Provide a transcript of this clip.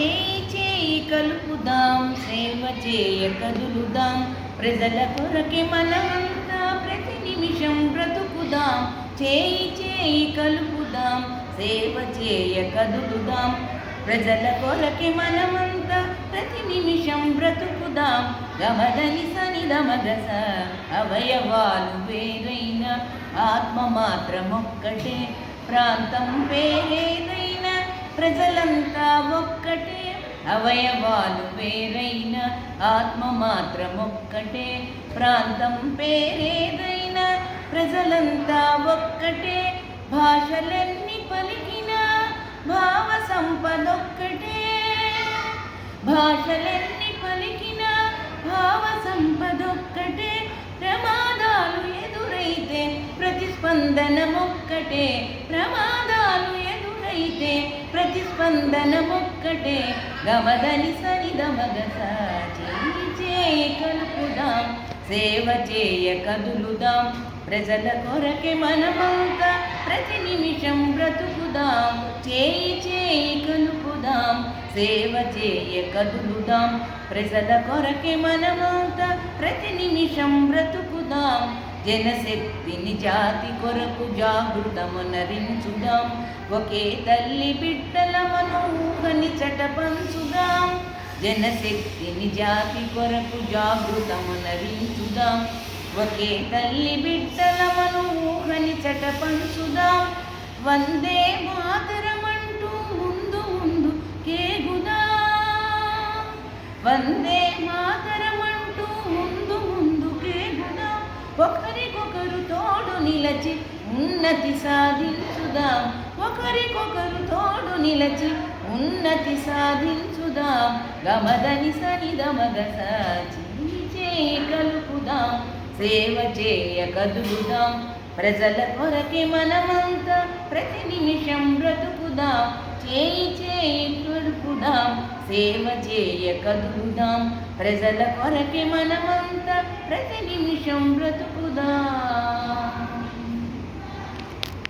చేయి చేయి కలుపుదాం సేవ చేయ కదులుదాం. ప్రజల కొరకే మనమంతా ప్రతి నిమిషం బ్రతుకుదాం. చేయి చేయి కలుపుదాం సేవ చేయ కదులుదాం. ప్రజల కొరకే మనమంతా ప్రతి నిమిషం బ్రతుకుదాం. గమదని సనిదమగస అవయవాలు వేరైన ఆత్మ మాత్రం ఒక్కటే. ప్రాంతం వేరేదైన ప్రజలంతా ఒక్క అవయవాలు వేరైన ఆత్మ మాత్రం ఒక్కటే ప్రాంతం పేరేదైనా ప్రజలంతా ఒక్కటే భాషలన్నీ పలికిన భావ సంపదొక్కటే భాషలన్నీ పలికిన భావ సంపదొక్కటే ప్రమాదాలు ఎదురైతే ప్రతిస్పందనమొక్కటే ప్రమాదాలు ప్రతిస్పందన ఒక్కటే గమదని సనిదమగస చేయి చేయి కలుపుదాం. సేవ చేయ కదులుదాం. ప్రజల కొరకే మనమంతా ప్రతి నిమిషం బ్రతుకుదాం. చేయి చేయి కలుపుదాం. సేవ చేయ కదులుదాం. ప్రజల కొరకే మనమంతా ప్రతి నిమిషం బ్రతు జనశక్తిని జాతి కొరకు జాగృతమునరించుదాం ఒకే తల్లి బిడ్డల మనోహని చటపంచుదాం. జనశక్తిని జాతి కొరకు జాగృతమునరించుదాం ఒకే తల్లి బిడ్డల మనోహని చటపంచుదాం. వందే మాతరమంటూ ముందు ముందు కేగుదా. వందే నిలచి ఉన్నతి సాధించుదాం. ఒకరికొకరు తోడు నిలచి ఉన్నతి సాధించుదాం. గమదని సని చేయి చేయి కలుపుదాం. సేవ చేయ కదులుదాం. ప్రజల కొరకే మనమంతా ప్రతి నిమిషం బ్రతుకుదాం. చేయి చేయి కలుపుదాం సేవ చేయ కదులుదాం. ప్రజల కొరకే మనమంతా ప్రతి నిమిషం బ్రతుకుదాం